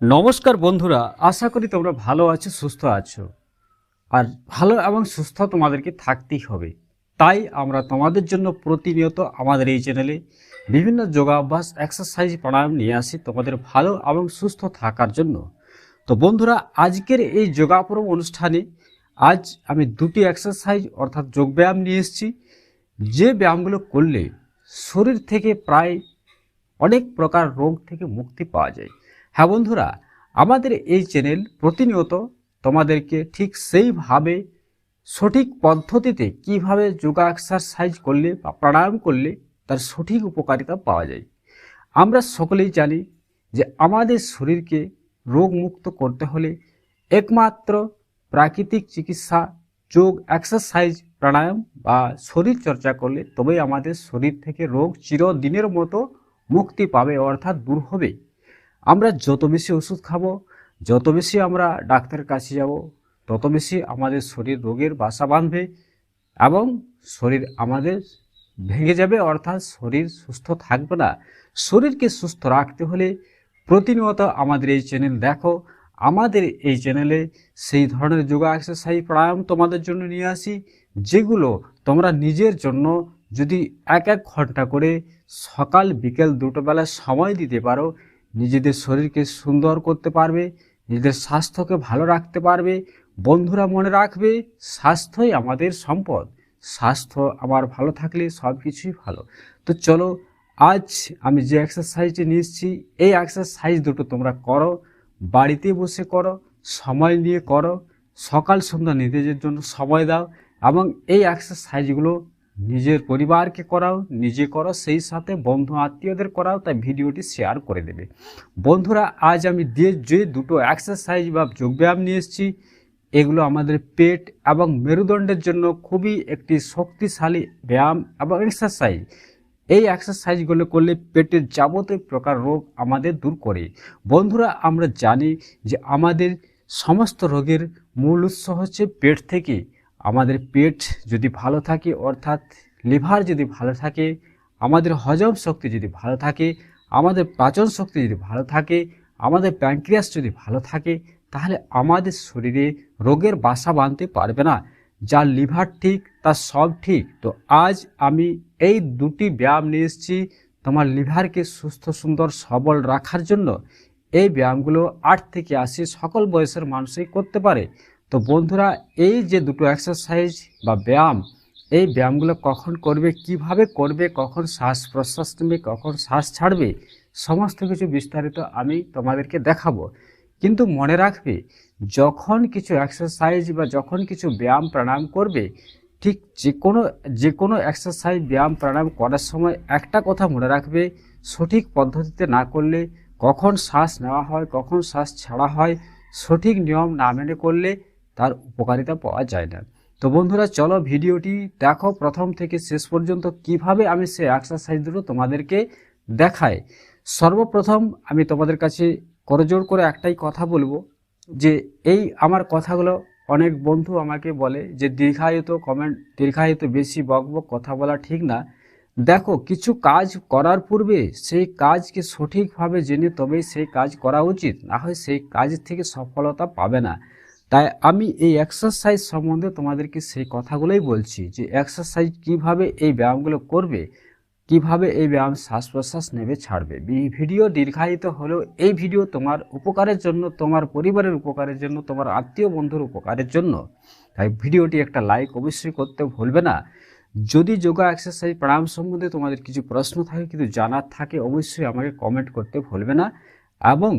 নমস্কার বন্ধুরা, আশা করি তোমরা ভালো আছো, সুস্থ আছো। আর ভালো এবং সুস্থ তোমাদেরকে থাকতেই হবে। তাই আমরা তোমাদের জন্য প্রতিনিয়ত আমাদের এই চ্যানেলে বিভিন্ন যোগাভ্যাস এক্সারসাইজ প্রাণায়াম নিয়ে আসি তোমাদের ভালো এবং সুস্থ থাকার জন্য। তো বন্ধুরা, আজকের এই যোগাপ্রম অনুষ্ঠানে আজ আমি দুটি এক্সারসাইজ অর্থাৎ যোগব্যায়াম নিয়ে এসেছি। যে ব্যায়ামগুলো করলে শরীর থেকে প্রায় অনেক প্রকার রোগ থেকে মুক্তি পাওয়া যায়। হ্যাঁ বন্ধুরা, আমাদের এই চ্যানেল প্রতিনিয়ত তোমাদেরকে ঠিক সেইভাবে সঠিক পদ্ধতিতে কীভাবে যোগা এক্সারসাইজ করলে বা প্রাণায়াম করলে তার সঠিক উপকারিতা পাওয়া যায়। আমরা সকলেই জানি যে আমাদের শরীরকে রোগমুক্ত করতে হলে একমাত্র প্রাকৃতিক চিকিৎসা, যোগ এক্সারসাইজ প্রাণায়াম বা শরীর চর্চা করলে তবেই আমাদের শরীর থেকে রোগ চিরদিনের মতো মুক্তি পাবে, অর্থাৎ দূর হবে। আমরা যত বেশি ওষুধ খাব, যত বেশি আমরা ডাক্তারের কাছে যাব, তত বেশি আমাদের শরীর রোগের বাসা বাঁধবে এবং শরীর আমাদের ভেঙে যাবে, অর্থাৎ শরীর সুস্থ থাকবে না। শরীরকে সুস্থ রাখতে হলে প্রতিনিয়ত আমাদের এই চ্যানেল দেখো। আমাদের এই চ্যানেলে সেই ধরনের যোগা এক্সারসাইজ প্রাণায়াম তোমাদের জন্য নিয়ে আসি, যেগুলো তোমরা নিজের জন্য যদি এক এক ঘণ্টা করে সকাল, বিকেল দুটো বেলা সময় দিতে পারো নিজেদের শরীরকে সুন্দর করতে পারবে, নিজেদের স্বাস্থ্যকে ভালো রাখতে পারবে, বন্ধুরা মনে রাখবে, স্বাস্থ্যই আমাদের সম্পদ। স্বাস্থ্য আমার ভালো থাকলে সব কিছুই ভালো। তো চলো, আজ আমি যে এক্সারসাইজটি এসেছি, এই এক্সারসাইজ দুটো তোমরা করো, বাড়িতে বসে করো, সময় নিয়ে করো, সকাল সন্ধ্যা নিজেদের জন্য সময় দাও এবং এই এক্সারসাইজগুলো নিজের পরিবারকে করাও, নিজে করো, সেই সাথে বন্ধু আত্মীয়দের করাও, তাই ভিডিওটি শেয়ার করে দেবে। বন্ধুরা, আজ আমি দিয়ে যে দুটো এক্সারসাইজ বা যোগব্যায়াম নিয়ে এসেছি। এগুলো আমাদের পেট এবং মেরুদণ্ডের জন্য খুবই একটি শক্তিশালী ব্যায়াম এবং এক্সারসাইজ এই এক্সারসাইজগুলো করলে পেটের যাবতীয় প্রকার রোগ আমাদের দূর করে। বন্ধুরা, আমরা জানি যে আমাদের সমস্ত রোগের মূল উৎস হচ্ছে পেট থেকে। আমাদের পেট যদি ভালো থাকে, অর্থাৎ লিভার যদি ভালো থাকে, আমাদের হজম শক্তি যদি ভালো থাকে, আমাদের পাচন শক্তি যদি ভালো থাকে, আমাদের প্যাঙ্ক্রিয়াস যদি ভালো থাকে, তাহলে আমাদের শরীরে রোগের বাসা বাঁধতে পারবে না। যার লিভার ঠিক, তার সব ঠিক। তো আজ আমি এই দুটি ব্যায়াম নিয়ে এসেছি তোমার লিভারকে সুস্থ, সুন্দর, সবল রাখার জন্য। এই ব্যায়ামগুলো আট থেকে আশি সকল বয়সের মানুষই করতে পারে। তো বন্ধুরা, এই যে দুটো এক্সারসাইজ বা ব্যায়াম, এই ব্যায়ামগুলো কখন করবে, কীভাবে করবে, কখন শ্বাস প্রশ্বাস নেবে, কখন শ্বাস ছাড়বে, সমস্ত কিছু বিস্তারিত আমি তোমাদেরকে দেখাবো। কিন্তু মনে রাখবে, যখন কিছু এক্সারসাইজ বা যখন কিছু ব্যায়াম প্রাণায়াম করবে, ঠিক যে কোনো যে কোনো এক্সারসাইজ ব্যায়াম প্রাণায়াম করার সময় একটা কথা মনে রাখবে, সঠিক পদ্ধতিতে না করলে, কখন শ্বাস নেওয়া হয়, কখন শ্বাস ছাড়া হয়, সঠিক নিয়ম না মেনে করলে তার উপকারিতা পাওয়া যায় না। তো বন্ধুরা, চলো ভিডিওটি দেখো। প্রথম থেকে শেষ পর্যন্ত কীভাবে আমি সে এক্সারসাইজ দুটো তোমাদেরকে দেখাই। সর্বপ্রথম আমি তোমাদের কাছে করজোর করে একটাই কথা বলব যে, এই আমার কথাগুলো অনেক বন্ধু আমাকে বলে যে, দীর্ঘায়িত কমেন্ট দীর্ঘায়িত বেশি বকবক কথা বলা ঠিক না। দেখো, কিছু কাজ করার পূর্বে সেই কাজকে সঠিকভাবে জেনে তবেই সেই কাজ করা উচিত। না হয় সেই কাজ থেকে সফলতা পাবে না। তাই আমি এই এক্সারসাইজ সম্বন্ধে তোমাদেরকে সেই কথাগুলোই বলছি যে এক্সারসাইজ কীভাবে এই ব্যায়ামগুলো করবে, কীভাবে এই ব্যায়াম শ্বাস প্রশ্বাস নেবে, ছাড়বে। ভিডিও দীর্ঘায়িত হলেও এই ভিডিও তোমার উপকারের জন্য, তোমার পরিবারের উপকারের জন্য, তোমার আত্মীয় বন্ধুর উপকারের জন্য। তাই ভিডিওটি একটা লাইক অবশ্যই করতে ভুলবে না। যদি যোগা এক্সারসাইজ প্রাণায়াম সম্বন্ধে তোমাদের কিছু প্রশ্ন থাকে কিন্তু জানার থাকে, অবশ্যই আমাকে কমেন্ট করতে ভুলবে না। এবং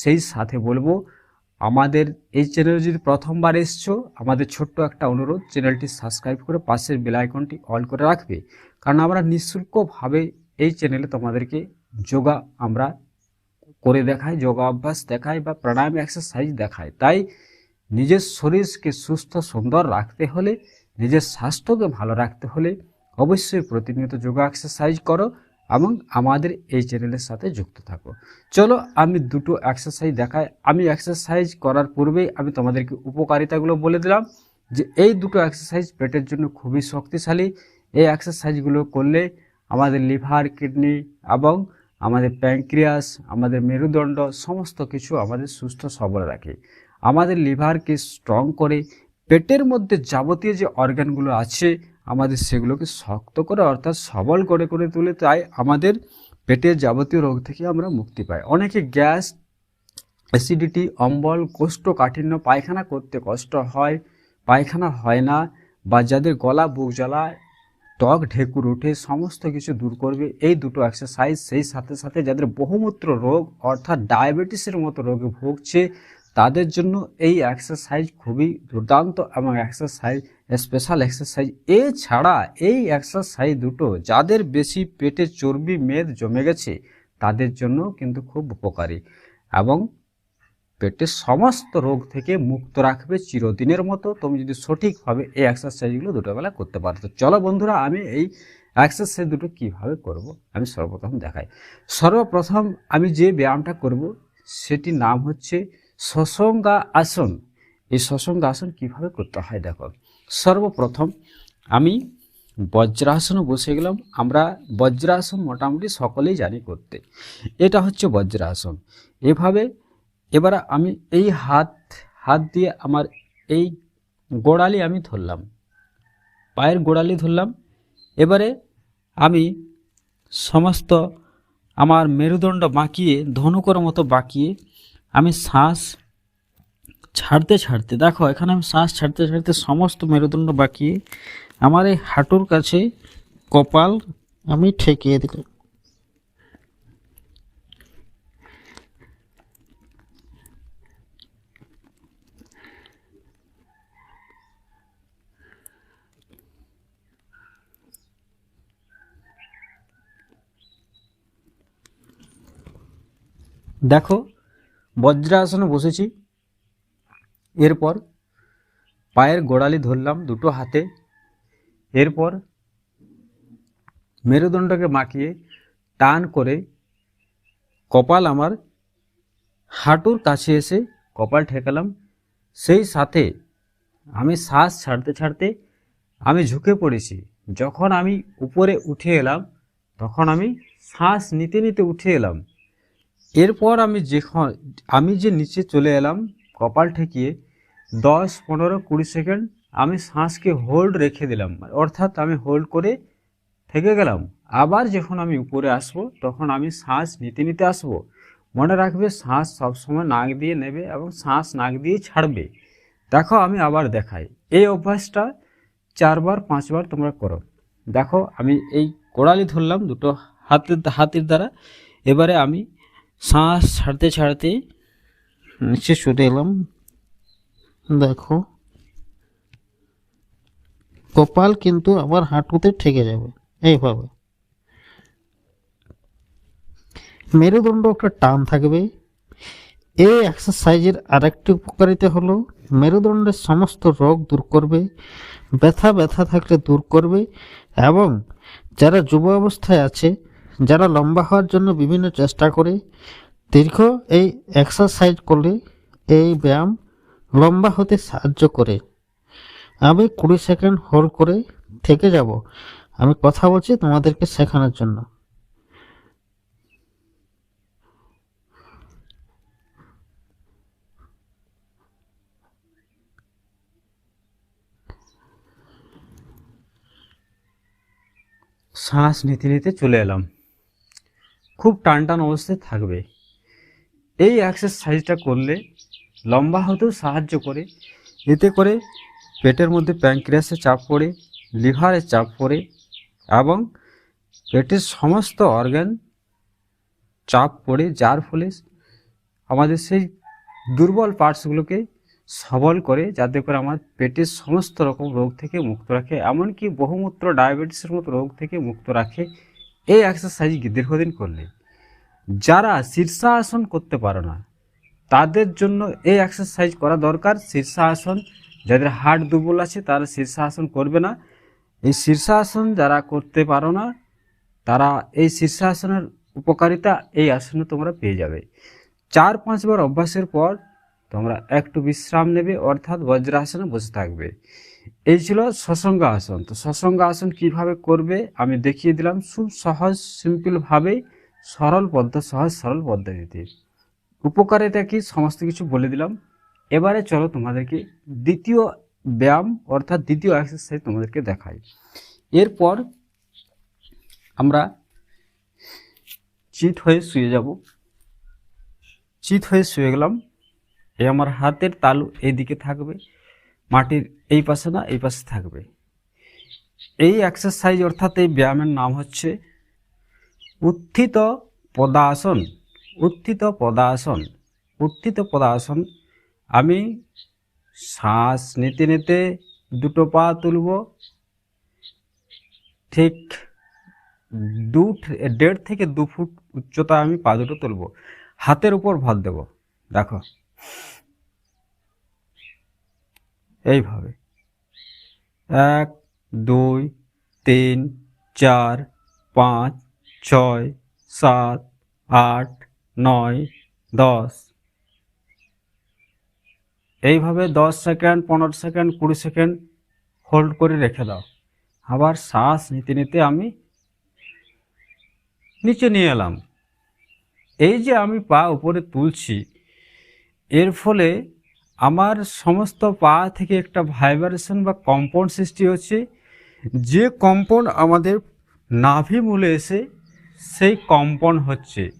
সেই সাথে বলব আমাদের এই চ্যানেলে যদি প্রথমবার এসছো, আমাদের ছোট্ট একটা অনুরোধ চ্যানেলটি সাবস্ক্রাইব করে পাশের বেল আইকনটি অল করে রাখবে। কারণ আমরা নিঃশুল্কভাবে এই চ্যানেলে তোমাদেরকে যোগা আমরা করে দেখাই, যোগা অভ্যাস দেখাই বা প্রাণায়াম এক্সারসাইজ দেখাই। তাই নিজের শরীরকে সুস্থ, সুন্দর রাখতে হলে, নিজের স্বাস্থ্যকে ভালো রাখতে হলে অবশ্যই প্রতিনিয়ত যোগা এক্সারসাইজ করো। এবং আমাদের এই চ্যানেলের সাথে যুক্ত থাকো। চলো, আমি দুটো এক্সারসাইজ দেখাই। আমি এক্সারসাইজ করার পূর্বেই আমি তোমাদেরকে উপকারিতাগুলো বলে দিলাম যে এই দুটো এক্সারসাইজ পেটের জন্য খুবই শক্তিশালী। এই এক্সারসাইজগুলো করলে আমাদের লিভার, কিডনি এবং আমাদের প্যাঙ্ক্রিয়াস আমাদের মেরুদণ্ড সমস্ত কিছু আমাদের সুস্থ সবল রাখে। আমাদের লিভারকে স্ট্রং করে পেটের মধ্যে যাবতীয় যে অর্গানগুলো আছে আমাদের সেগুলোকে শক্ত করে, অর্থাৎ সবল করে করে তুলে, তাই আমাদের পেটের যাবতীয় রোগ থেকে আমরা মুক্তি পাই। অনেকে গ্যাস, অ্যাসিডিটি, অম্বল কোষ্ঠকাঠিন্য পায়খানা করতে কষ্ট হয়, পায়খানা হয় না বা যাদের গলা, বুক জ্বালা টক ঢেকুর উঠে সমস্ত কিছু দূর করবে, এই দুটো এক্সারসাইজ সেই সাথে সাথে যাদের বহুমূত্র রোগ, অর্থাৎ ডায়াবেটিসের মতো রোগে ভুগছে তাদের জন্য এই এক্সারসাইজ খুবই দুর্দান্ত এবং এক্সারসাইজ স্পেশাল এক্সারসাইজ এছাড়া এই এক্সারসাইজ দুটো যাদের বেশি পেটে চর্বি মেদ জমে গেছে, তাদের জন্য কিন্তু খুব উপকারী এবং পেটের সমস্ত রোগ থেকে মুক্ত রাখবে চিরদিনের মতো। তুমি যদি সঠিকভাবে এই এক্সারসাইজগুলো দুটো বেলা করতে পারো। তো চলো বন্ধুরা, আমি এই এক্সারসাইজ দুটো কীভাবে করব আমি সর্বপ্রথম দেখাই। সর্বপ্রথম আমি যে ব্যায়ামটা করব, সেটির নাম হচ্ছে সসঙ্গা আসন। এই সসঙ্গা আসন কীভাবে করতে হয় দেখো। সর্বপ্রথম আমি বজ্রাসনে বসে গেলাম। আমরা বজ্রাসন মোটামুটি সকলেই জানি করতে। এটা হচ্ছে বজ্রাসন। এভাবে এবার আমি এই হাত হাত দিয়ে আমার এই গোড়ালি আমি ধরলাম। পায়ের গোড়ালি ধরলাম। এবারে আমি সমস্ত আমার মেরুদণ্ড বাঁকিয়ে, ধনুকর মতো বাঁকিয়ে আমি শ্বাস ছাড়তে ছাড়তে, দেখো, এখানে আমি শ্বাস ছাড়তে ছাড়তে সমস্ত মেরুদণ্ড বাঁকিয়ে আমার এই হাঁটুর কাছে কপাল আমি ঠেকিয়ে দিলাম। দেখো বজ্রাসনে বসেছি। এরপর পায়ের গোড়ালি ধরলাম দুটো হাতে। এরপর মেরুদণ্ডকে মাখিয়ে টান করে কপাল আমার হাঁটুর কাছে এসে কপাল ঠেকালাম। সেই সাথে আমি শ্বাস ছাড়তে ছাড়তে আমি ঝুঁকে পড়েছি। যখন আমি উপরে উঠে এলাম, তখন আমি শ্বাস নিতে নিতে উঠে এলাম। এরপর আমি যখন আমি যে নিচে চলে এলাম, কপাল ঠেকিয়ে, দশ, পনেরো, কুড়ি সেকেন্ড আমি শ্বাসকে হোল্ড রেখে দিলাম। অর্থাৎ আমি হোল্ড করে থেকে গেলাম। আবার যখন আমি উপরে আসব, তখন আমি শ্বাস নিতে নিতে আসব। মনে রাখবে, শ্বাস সবসময় নাক দিয়ে নেবে এবং শ্বাস নাক দিয়ে ছাড়বে। দেখো, আমি আবার দেখাই। এই অভ্যাসটা চারবার, পাঁচবার তোমরা করো। দেখো, আমি এই কোড়ালি ধরলাম দুটো হাতের হাতের দ্বারা। এবারে আমি শ্বাস ছাড়তে ছাড়তে নিচে চলে এলাম দেখো কপাল কিন্তু আবার হাঁটুতে ঠেকে যাবে এইভাবে মেরুদণ্ড একটা টান থাকবে এই এক্সারসাইজের আরেকটি উপকারিতা হলো মেরুদণ্ডের সমস্ত রোগ দূর করবে ব্যথা ব্যথা থাকলে দূর করবে এবং যারা যুব অবস্থায় আছে যারা লম্বা হওয়ার জন্য বিভিন্ন চেষ্টা করে, দীর্ঘ এই এক্সারসাইজ করলে এই ব্যায়াম লম্বা হতে সাহায্য করে। আমি কুড়ি সেকেন্ড হোল্ড করে থেকে যাব। আমি কথা বলছি তোমাদেরকে শেখানোর জন্য। শ্বাস নিতে নিতে চলে এলাম। খুব টান টান অবস্থায় থাকবে। এই এক্সারসাইজটা করলে লম্বা হতেও সাহায্য করে। এতে করে পেটের মধ্যে প্যাঙ্ক্রিয়াসে চাপ পড়ে লিভারে চাপ পড়ে এবং পেটের সমস্ত অর্গান চাপ পড়ে, যার ফলে আমাদের সেই দুর্বল পার্টসগুলোকে সবল করে, যাতে করে আমার পেটের সমস্ত রকম রোগ থেকে মুক্ত রাখে। এমনকি বহুমূত্র ডায়াবেটিসের মতো রোগ থেকে মুক্ত রাখে। এই এক্সারসাইজ দীর্ঘদিন করলে? যারা শীর্ষাসন করতে পারো না, তাদের জন্য এই এক্সারসাইজ করা দরকার। শীর্ষাসন, যাদের হার্ট দুর্বল আছে, তারা শীর্ষাসন করবে না। এই শীর্ষাসন যারা করতে পারো না, তারা এই শীর্ষাসনের উপকারিতা এই আসনে তোমরা পেয়ে যাবে। চার পাঁচবার অভ্যাসের পর তোমরা একটু বিশ্রাম নেবে, অর্থাৎ বজ্রাসনে বসে থাকবে। এই ছিল সসঙ্গ আসন তো সসঙ্গ আসন কীভাবে করবে আমি দেখিয়ে দিলাম খুব সহজ সিম্পলভাবে সরল পদ্ধতি সহজ সরল পদ্ধতিতে। উপকারিতা কি সমস্ত কিছু বলে দিলাম। এবারে চলো তোমাদেরকে দ্বিতীয় ব্যায়াম অর্থাৎ দ্বিতীয় এক্সারসাইজ তোমাদেরকে দেখাই। এরপর আমরা চিত হয়ে শুয়ে যাব। চিত হয়ে শুয়ে গেলাম। এই আমার হাতের তালু এইদিকে থাকবে। মাটির এই পাশে না, এই পাশে থাকবে। এই এক্সারসাইজ অর্থাৎ এই ব্যায়ামের নাম হচ্ছে উত্থিত পদাসন উত্থিত পদাসন উত্থিত পদাসন। আমি শ্বাস নিতে নিতে দুটো পা তুলব, ঠিক দু দেড় থেকে দু ফুট উচ্চতা আমি পা দুটো তুলব। হাতের উপর ভর দেব। দেখো। এইভাবে। এক, দুই, তিন, চার, পাঁচ, ছয়, সাত, আট, নয়, দশ। এইভাবে দশ সেকেন্ড, পনেরো সেকেন্ড, কুড়ি সেকেন্ড হোল্ড করে রেখে দাও। আবার শ্বাস নিতে নিতে আমি নিচে নিয়ে এলাম। এই যে আমি পা উপরে তুলছি, এর ফলে আমার সমস্ত পা থেকে একটা ভাইব্রেশন বা কম্পাউন্ড সৃষ্টি হচ্ছে। যে কম্পাউন্ড আমাদের নাভি মূলে এসে সেই কম্পাউন্ড হচ্ছে।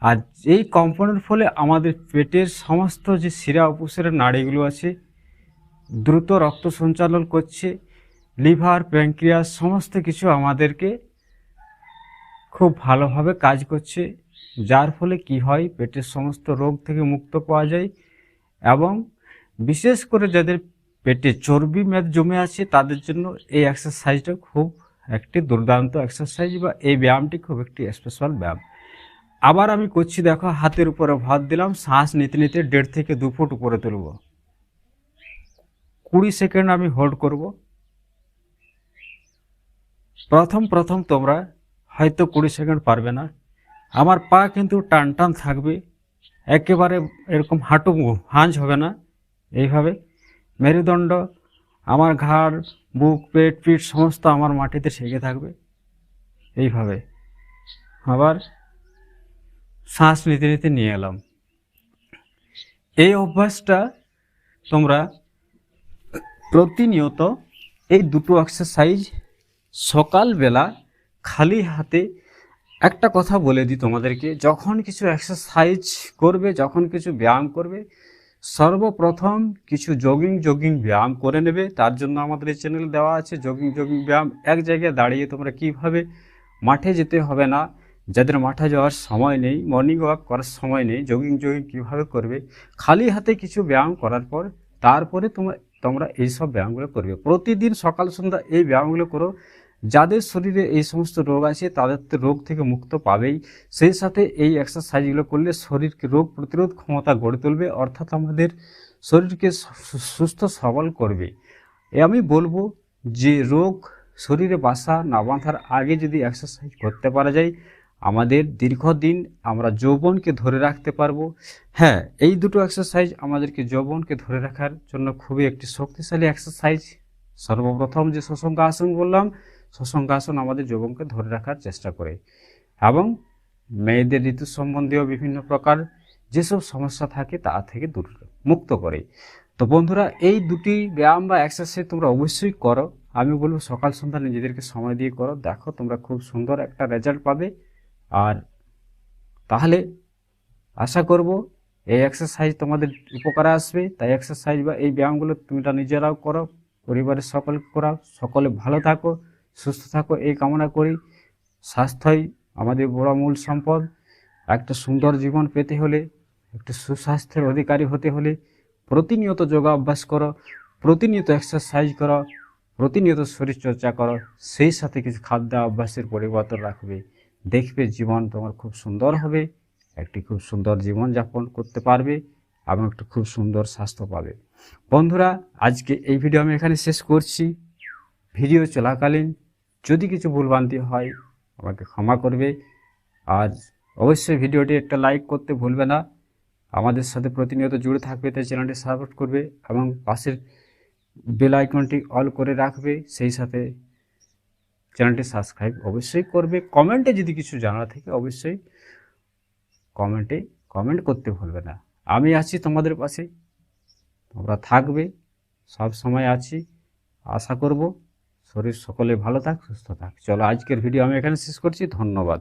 আর এই কম্পাউন্ডের ফলে আমাদের পেটের সমস্ত যে শিরা, উপশিরা, নাড়িগুলো আছে, দ্রুত রক্ত সঞ্চালন করছে, লিভার প্যাঙ্ক্রিয়াস সমস্ত কিছু আমাদেরকে খুব ভালোভাবে কাজ করছে। যার ফলে কি হয়, পেটের সমস্ত রোগ থেকে মুক্ত পাওয়া যায়। এবং বিশেষ করে যাদের পেটে চর্বি মেদ জমে আছে, তাদের জন্য এই এক্সারসাইজটা খুব একটি দুর্দান্ত এক্সারসাইজ বা এই ব্যায়ামটি খুব একটি স্পেশাল ব্যায়াম। আবার আমি করছি, দেখো, হাতের উপরে ভাত দিলাম, শ্বাস নিতে নিতে দেড় থেকে দু ফুট উপরে তুলব। কুড়ি সেকেন্ড আমি হোল্ড করব। প্রথম প্রথম তোমরা হয়তো কুড়ি সেকেন্ড পারবে না। আমার পা কিন্তু টান টান থাকবে। একেবারে এরকম হাঁটু হাঁজ হবে না। এইভাবে মেরুদণ্ড, আমার ঘাড়, বুক, পেট, পিঠ সমস্ত আমার মাটিতে ঠেকে থাকবে। এইভাবে আবার শ্বাস নিতে নিতে নিয়ে এলাম। এই অভ্যাসটা তোমরা প্রতিনিয়ত এই দুটো এক্সারসাইজ সকালবেলা খালি হাতে একটা কথা বলে দিই তোমাদেরকে, যখন কিছু এক্সারসাইজ করবে, যখন কিছু ব্যায়াম করবে, সর্বপ্রথম কিছু জগিং জগিং ব্যায়াম করে নেবে। তার জন্য আমাদের এই চ্যানেল দেওয়া আছে জগিং জগিং ব্যায়াম। এক জায়গায় দাঁড়িয়ে তোমরা কীভাবে মাঠে যেতে হবে না, যাদের মাঠে যাওয়ার সময় নেই মর্নিং ওয়াক করার সময় নেই জগিং জগিং কীভাবে করবে, খালি হাতে কিছু ব্যায়াম করার পর তারপরে তোমরা তোমরা এইসব ব্যায়ামগুলো করবে। প্রতিদিন সকাল, সন্ধ্যা এই ব্যায়ামগুলো করো যাদের শরীরে এই সমস্ত রোগ আছে, তাদের তো রোগ থেকে মুক্ত পাবেই। সেই সাথে এই এক্সারসাইজগুলো করলে শরীরকে রোগ প্রতিরোধ ক্ষমতা গড়ে তুলবে, অর্থাৎ আমাদের শরীরকে সুস্থ সবল করবে। এ আমি বলব যে রোগ শরীরে বাসা না বাঁধার আগে যদি এক্সারসাইজ করতে পারা যায়, আমাদের দীর্ঘদিন আমরা যৌবনকে ধরে রাখতে পারব। হ্যাঁ এই দুটো এক্সারসাইজ আমাদেরকে যৌবনকে ধরে রাখার জন্য খুবই একটি শক্তিশালী এক্সারসাইজ সর্বপ্রথম যে শশঙ্ক আসন বললাম শশঙ্ক আসন আমাদের যৌবনকে ধরে রাখার চেষ্টা করে। এবং মেয়েদের ঋতু সম্বন্ধীয় বিভিন্ন প্রকার যেসব সমস্যা থাকে তা থেকে দূর মুক্ত করে। তো বন্ধুরা, এই দুটি ব্যায়াম বা এক্সারসাইজ তোমরা অবশ্যই করো। আমি বলব সকাল সন্ধ্যা নিজেদেরকে সময় দিয়ে করো। দেখো তোমরা খুব সুন্দর একটা রেজাল্ট পাবে। আর তাহলে আশা করব এই এক্সারসাইজ তোমাদের উপকারে আসবে। তাই এক্সারসাইজ বা এই ব্যায়ামগুলো তোমরা নিজেরাও করো, পরিবারের সকলকে করাও। সকলে ভালো থাকো। সুস্থ থাকো, এই কামনা করি। স্বাস্থ্যই আমাদের বড় মূল সম্পদ। একটা সুন্দর জীবন পেতে হলে, একটা সুস্বাস্থ্যের অধিকারী হতে হলে প্রতিনিয়ত যোগা অভ্যাস করো, প্রতিনিয়ত এক্সারসাইজ করো, প্রতিনিয়ত শরীরচর্চা করো, সেই সাথে কিছু খাদ্য অভ্যাসের পরিবর্তন রাখবে। দেখবে জীবন তোমার খুব সুন্দর হবে, একটি খুব সুন্দর জীবন যাপন করতে পারবে এবং একটু খুব সুন্দর স্বাস্থ্য পাবে। বন্ধুরা, আজকে এই ভিডিও আমি এখানে শেষ করছি। ভিডিও চলাকালীন যদি কিছু ভুলভ্রান্তি হয়, আমাকে ক্ষমা করবে। আর অবশ্যই ভিডিওটি একটা লাইক করতে ভুলবে না। আমাদের সাথে প্রতিনিয়ত জুড়ে থাকবে, তাই চ্যানেলটি সাপোর্ট করবে এবং পাশের বেল আইকনটি অল করে রাখবে। সেই সাথে চ্যানেলটি সাবস্ক্রাইব অবশ্যই করবে। কমেন্টে যদি কিছু জানা থাকে, অবশ্যই কমেন্টে কমেন্ট করতে ভুলবে না। আমি আছি তোমাদের পাশে। তোমরা থাকবে। সব সময় আছি। আশা করব শরীর সকলে ভালো থাক সুস্থ থাক। চলো আজকের ভিডিও আমি এখানে শেষ করছি। ধন্যবাদ।